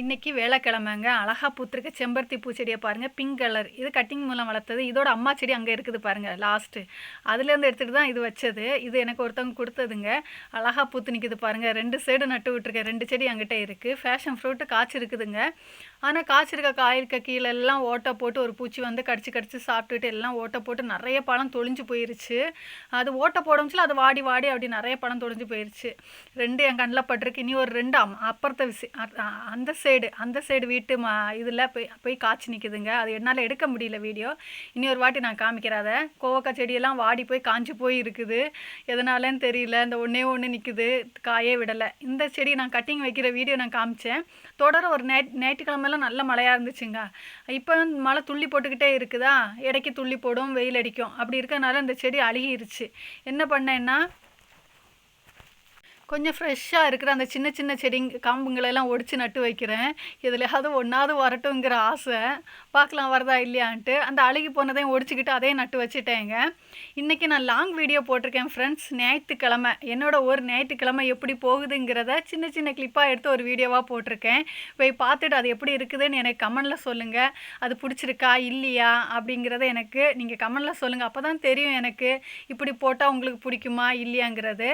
இன்றைக்கி வேலைக்கிழமைங்க அழகா பூத்திருக்க செம்பருத்தி பூச்செடியை பாருங்கள் பிங்க் கலர் இது கட்டிங் மூலம் வளர்த்தது. இதோட அம்மா செடி அங்கே இருக்குது பாருங்கள் லாஸ்ட்டு அதுலேருந்து எடுத்துகிட்டு தான் இது வச்சது. இது எனக்கு ஒருத்தவங்க கொடுத்ததுங்க. அழகா பூத்து நிற்கிது பாருங்கள் ரெண்டு சைடு நட்டு விட்டுருக்கேன். ரெண்டு செடி அங்கிட்ட இருக்குது ஃபேஷன் ஃப்ரூட்டு காய்ச்சி இருக்குதுங்க ஆனால் காய்ச்சிருக்க காயிருக்க கீழே எல்லாம் ஓட்டை போட்டு ஒரு பூச்சி வந்து கடிச்சு கடிச்சு சாப்பிட்டுட்டு எல்லாம் ஓட்டை போட்டு நிறைய பழம் தொழிஞ்சு போயிருச்சு. அது ஓட்டை போடமுச்சுல அது வாடி வாடி அப்படி நிறைய பழம் தொழிஞ்சு போயிருச்சு. ரெண்டு என் கண்ணில் பட்டிருக்கு இனி ஒரு ரெண்டு அம் அப்புறத்த விசி அந்த சைடு அந்த சைடு வீட்டு மா இதில் போய் போய் காய்ச்சி நிற்குதுங்க அது என்னால் எடுக்க முடியல வீடியோ இனி ஒரு வாட்டி நான் காமிக்கிறேன் அதை. கோவக்காய் செடியெல்லாம் வாடி போய் காஞ்சி போய் இருக்குது எதனாலன்னு தெரியல இந்த ஒன்றே ஒன்று நிற்குது காயே விடலை. இந்த செடி நான் கட்டிங் வைக்கிற வீடியோ நான் காமிச்சேன். தொடர ஒரு நே முன்னெல்லாம் நல்ல மழையாக இருந்துச்சுங்க. இப்போ மழை துள்ளி போட்டுக்கிட்டே இருக்குதா? இடைக்கு துள்ளி போடும் வெயில் அடிக்கும். அப்படி இருக்கனால இந்த செடி அழுகிருச்சு. என்ன பண்ணேன்னா கொஞ்சம் ஃப்ரெஷ்ஷாக இருக்கிற அந்த சின்ன சின்ன செடிங்க காம்புங்களெல்லாம் ஒடிச்சு நட்டு வைக்கிறேன். எதுலையாவது ஒன்றாவது வரட்டுங்கிற ஆசை. பார்க்கலாம் வரதா இல்லையான்ட்டு. அந்த அழுகி போனதையும் ஒடிச்சிக்கிட்டு அதையும் நட்டு வச்சுட்டேங்க. இன்றைக்கி நான் லாங் வீடியோ போட்டிருக்கேன் ஃப்ரெண்ட்ஸ் ஞாயிற்றுக்கிழமை. என்னோட ஒரு ஞாயிற்றுக்கிழமை எப்படி போகுதுங்கிறத சின்ன சின்ன கிளிப்பாக எடுத்து ஒரு வீடியோவாக போட்டிருக்கேன். போய் பார்த்துட்டு அது எப்படி இருக்குதுன்னு எனக்கு கமெண்டில் சொல்லுங்கள் அது பிடிச்சிருக்கா இல்லையா? அப்படிங்கிறத எனக்கு நீங்கள் கமெண்டில் சொல்லுங்கள் அப்போ தான் தெரியும் எனக்கு. இப்படி போட்டால் உங்களுக்கு பிடிக்குமா இல்லையாங்கிறது.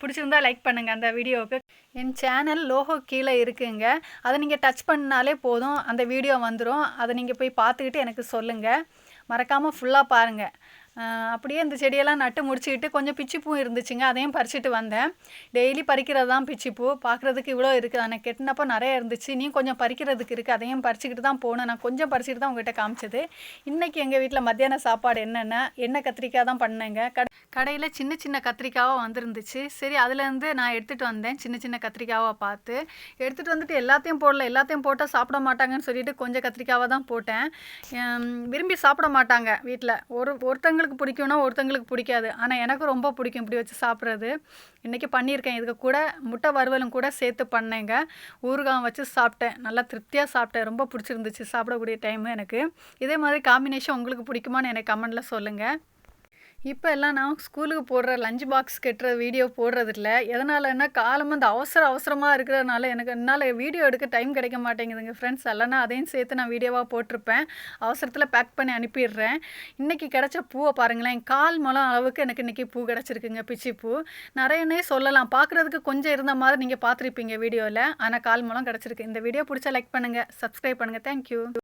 பிடிச்சிருந்தா லைக் பண்ணுங்கள் அந்த வீடியோவுக்கு. என் சேனல் லோகோ கீழே இருக்குங்க. அதை நீங்கள் டச் பண்ணாலே போதும். அந்த வீடியோ வந்துடும் அதை நீங்கள் போய் பார்த்துக்கிட்டு எனக்கு சொல்லுங்கள் மறக்காமல் ஃபுல்லாக பாருங்கள் அப்படியே இந்த செடியெல்லாம் நட்டு முடிச்சுக்கிட்டு கொஞ்சம் பிச்சிப்பூ இருந்துச்சுங்க. அதையும் பறிச்சுட்டு வந்தேன். டெய்லி பறிக்கிறது தான் பிச்சிப்பூ. பார்க்குறதுக்கு இவ்வளோ இருக்குது ஆனால் கெட்டினப்போ நிறைய இருந்துச்சு. நீ கொஞ்சம் பறிக்கிறதுக்கு இருக்குது அதையும் பறிச்சுக்கிட்டு தான் போகணும். நான் கொஞ்சம் பறிச்சுட்டு தான் உங்ககிட்ட காமிச்சது. இன்றைக்கி எங்கள் வீட்டில் மத்தியான சாப்பாடு என்னென்ன? எண்ணெய் கத்திரிக்காய் தான் பண்ணேங்க. கடை கடையில் சின்ன சின்ன கத்திரிக்காவாக வந்திருந்துச்சு. சரி அதுலேருந்து நான் எடுத்துகிட்டு வந்தேன். சின்ன சின்ன கத்திரிக்காவாக பார்த்து. எடுத்துகிட்டு வந்துட்டு எல்லாத்தையும் போடல. எல்லாத்தையும் போட்டால் சாப்பிட மாட்டாங்கன்னு சொல்லிட்டு கொஞ்சம் கத்திரிக்காவாக தான் போட்டேன். விரும்பி சாப்பிட மாட்டாங்க வீட்டில் ஒரு ஒருத்தங்களுக்கு பிடிக்கும்னா ஒருத்தங்களுக்கு பிடிக்காது. ஆனால் எனக்கு ரொம்ப பிடிக்கும் இப்படி வச்சு சாப்பிட்றது. இன்றைக்கி பண்ணியிருக்கேன். இதுக்கு கூட முட்டை வறுவலும் கூட சேர்த்து பண்ணேங்க. ஊறுகாய் வச்சு சாப்பிட்டேன். நல்லா திருப்தியாக சாப்பிட்டேன். ரொம்ப பிடிச்சிருந்துச்சு சாப்பிடக்கூடிய டைமு எனக்கு. இதே மாதிரி காம்பினேஷன் உங்களுக்கு பிடிக்குமான்னு எனக்கு கமெண்டில் சொல்லுங்கள் இப்போ எல்லாம் நான் ஸ்கூலுக்கு போடுற லஞ்ச் பாக்ஸ் கட்டுற வீடியோ போடுறதில்ல. எதனாலன்னா காலம் அந்த அவசர அவசரமாக இருக்கிறதுனால எனக்கு என்னால் வீடியோ எடுக்க டைம் கிடைக்க மாட்டேங்குதுங்க ஃப்ரெண்ட்ஸ் இல்லைன்னா அதையும் சேர்த்து நான் வீடியோவாக போட்டிருப்பேன். அவசரத்தில் பேக் பண்ணி அனுப்பிடுறேன். இன்றைக்கி கிடைச்ச பூவை பாருங்களேன். கால் மலம் அளவுக்கு எனக்கு இன்றைக்கி பூ கிடச்சிருக்குங்க பிச்சி பூ. நிறையனே சொல்லலாம். பார்க்குறதுக்கு கொஞ்சம் இருந்த மாதிரி நீங்கள் பார்த்துருப்பீங்க வீடியோவில் ஆனால் கால் முழம் கிடச்சிருக்கு. இந்த வீடியோ பிடிச்சா லைக் பண்ணுங்கள் சப்ஸ்கிரைப் பண்ணுங்கள் தேங்க்யூ